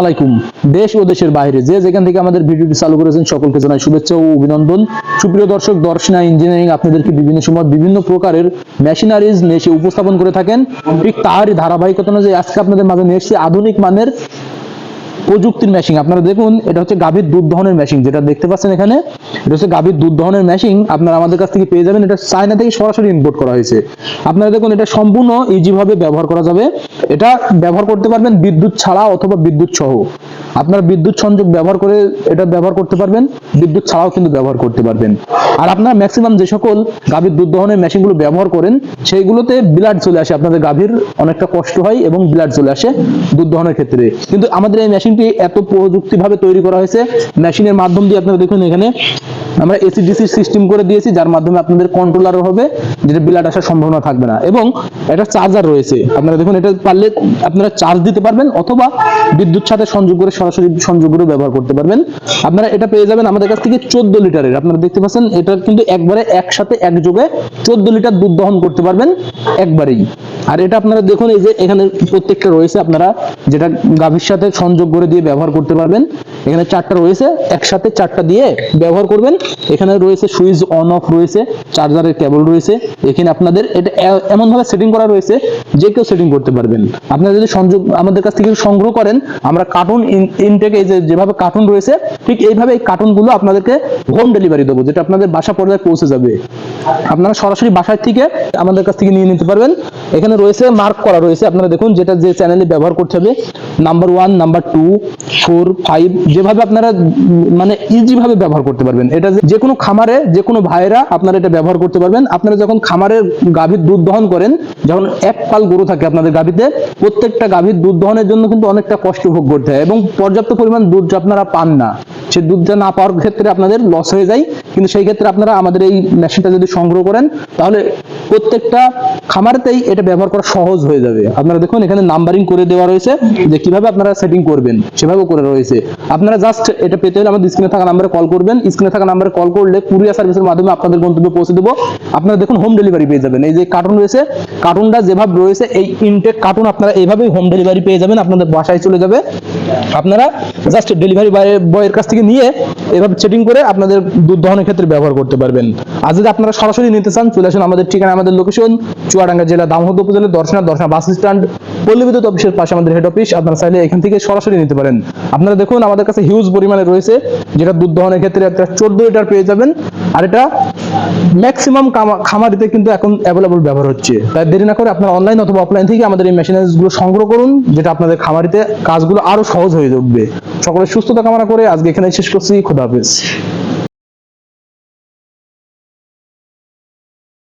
আলাইকুম। দেশ ও দেশের বাইরে যে যেখান থেকে আমাদের ভিডিওটি চালু করেছেন, সকলকে জানাই শুভেচ্ছা ও অভিনন্দন। সুপ্রিয় দর্শক, দর্শনা ইঞ্জিনিয়ারিং আপনাদেরকে বিভিন্ন সময় বিভিন্ন প্রকারের মেশিনারিজ নিয়ে উপস্থাপন করে থাকেন। ঠিক তারই ধারাবাহিকতা অনুযায়ী আজকে আপনাদের মাঝে নিয়ে এসেছি আধুনিক মানের প্রযুক্তির মেশিন আপনারা দেখুন, এটা হচ্ছে গাভীর দুধ দহনের মেশিন যেটা দেখতে পাচ্ছেন এখানে। এটা হচ্ছে গাভীর দুধ দহনের মেশিন আপনারা আমাদের কাছ থেকে পেয়ে যাবেন। এটা চায়না থেকে সরাসরি ইম্পোর্ট করা হয়েছে। আপনারা দেখুন, এটা সম্পূর্ণ ইজি ভাবে ব্যবহার করা যাবে। এটা ব্যবহার করতে পারবেন বিদ্যুৎ ছাড়া অথবা বিদ্যুৎ সহ। আপনারা বিদ্যুৎ সংযোগ ব্যবহার করে এটা ব্যবহার করতে পারবেন। বিদ্যুৎ ছাড়াও কিন্তু ব্যবহার করতে পারবেন। আর আপনারা ম্যাক্সিমাম যে সকল গাভীর দুধ দহনের মেশিনগুলো ব্যবহার করেন, সেইগুলোতে ব্লাড চলে আসে। আপনাদের গাভীর অনেকটা কষ্ট হয় এবং ব্লাড চলে আসে দুধ দহনের ক্ষেত্রে। কিন্তু আমাদের এই মেশিনটি এত প্রযুক্তিভাবে তৈরি করা হয়েছে মেশিনের মাধ্যম দিয়ে আপনারা দেখুন এখানে আমরা এসিডিসি সিস্টেম করে দিয়েছি, যার মাধ্যমে আপনাদের কন্ট্রোলার হবে, যেটা ব্লাড আসার সম্ভাবনা থাকবে না। এবং এটা চার্জার রয়েছে। আপনারা দেখুন, এটা পারলে আপনারা চার্জ দিতে পারবেন, অথবা বিদ্যুৎ সাথে সংযোগ করে সরাসরি সংযোগ করে ব্যবহার করতে পারবেন। আপনারা এটা পেয়ে যাবেন আমাদের কাছ থেকে চোদ্দ লিটারের। আপনারা দেখতে পাচ্ছেন, এটা কিন্তু একবারে একসাথে একযোগে চোদ্দ লিটার দুধ দহন করতে পারবেন, একবারেই। আর এটা আপনারা দেখুন, এই যে এখানে প্রত্যেকটা রয়েছে, আপনারা যেটা গাভীর সাথে সংযোগ করে দিয়ে ব্যবহার করতে পারবেন। এখানে চারটা রয়েছে, একসাথে চারটা দিয়ে ব্যবহার করবেন। এখানে রয়েছে সুইচ অন অফ রয়েছে, চার্জারের কেবল রয়েছে। এখানে আপনাদের এটা এমন ভাবে সেটিং করা রয়েছে যে কেউ সেটিং করতে পারবেন। আপনারা যদি সংযোগ, আমাদের কাছ থেকে সংগ্রহ করেন, আমরা কার্টুন ইনটেক এই যে যেভাবে কার্টুন রয়েছে, ঠিক এইভাবে এই কার্টুনগুলো আপনাদেরকে হোম ডেলিভারি দেবো, যেটা আপনাদের বাসা পর্যায়ে পৌঁছে যাবে। আপনারা সরাসরি বাসায় থেকে আমাদের কাছ থেকে নিয়ে নিতে পারবেন। এখানে রয়েছে মার্ক করা, রয়েছে আপনারা দেখুন যেটা যে চ্যানেলে ব্যবহার করতে হবে number one number two four five যেভাবে আপনারা মানে ইজি ভাবে ব্যবহার করতে পারবেন। এটা যে- কোনো খামারে, যে কোনো ভাইয়েরা আপনারা এটা ব্যবহার করতে পারবেন। আপনারা যখন খামারে গাভীর দুধ দহন করেন, যখন এক পাল গরু থাকে আপনাদের গাভীতে, প্রত্যেকটা গাভীর দুধ দহনের জন্য কিন্তু অনেকটা কষ্ট ভোগ করতে হয় এবং পর্যাপ্ত পরিমাণ দুধ আপনারা পান না, সে দুধটা না পাওয়ার ক্ষেত্রে আপনাদের লস হয়ে যায়। কিন্তু সেই ক্ষেত্রে আপনারা আমাদের এই মেশিনটা যদি সংগ্রহ করেন, তাহলে প্রত্যেকটা খামারেতেই এটা ব্যবহার করা সহজ হয়ে যাবে। আপনারা দেখুন, এখানে নাম্বারিং করে দেওয়া রয়েছে যে কীভাবে আপনারা সেটিং করবেন। সেভাবে করে রয়েছে। আপনারা জাস্ট এটা পেতে হলে আমাদের স্ক্রিনে থাকা নাম্বারে কল করবেন। স্ক্রিনে থাকা নাম্বারে কল করলে কুরিয়ার সার্ভিসের মাধ্যমে আপনাদের গন্তব্যে পৌঁছে দেবো। আপনারা দেখুন হোম ডেলিভারি পেয়ে যাবেন। এই যে কার্টুন রয়েছে কার্টুনটা যেভাবে রয়েছে, এই ইনটেক কার্টুন আপনারা এইভাবেই হোম ডেলিভারি পেয়ে যাবেন, আপনাদের বাসায় চলে যাবে। আপনারা জাস্ট ডেলিভারি বয়ের কাছ থেকে নিয়ে এভাবে সেটিং করে আপনাদের দুধ দহনের ক্ষেত্রে ব্যবহার করতে পারবেন। আর যদি আপনারা সরাসরি নিতে চান, চলে আসুন আমাদের ঠিকানা। আমাদের লোকেশন চুয়াডাঙ্গা জেলা দামোহদ উপজেলা দর্শনা দর্শনা বাস স্ট্যান্ড পল্লী বিদ্যুৎ অফিসের পাশে আমাদের হেড অফিস আপনারা চাইলে এখান থেকে সরাসরি নিতে পারেন। আপনারা দেখুন, আমাদের কাছে হিউজ পরিমাণে রয়েছে, যেটা দুধ দহনের ক্ষেত্রে একটা চোদ্দ লিটার পেয়ে যাবেন। আর এটা ম্যাক্সিমাম খামারিতে কিন্তু এখন অ্যাভেলেবল ব্যবহার হচ্ছে। তাই দেরি না করে আপনারা অনলাইন অথবা অফলাইন থেকে আমাদের এই মেশিনারিজগুলো সংগ্রহ করুন, যেটা আপনাদের খামারিতে কাজগুলো আরও সহজ হয়ে উঠবে। সকলের সুস্থতা কামনা করে আজকে এখানে শেষ করছি। খোদা হাফেজ।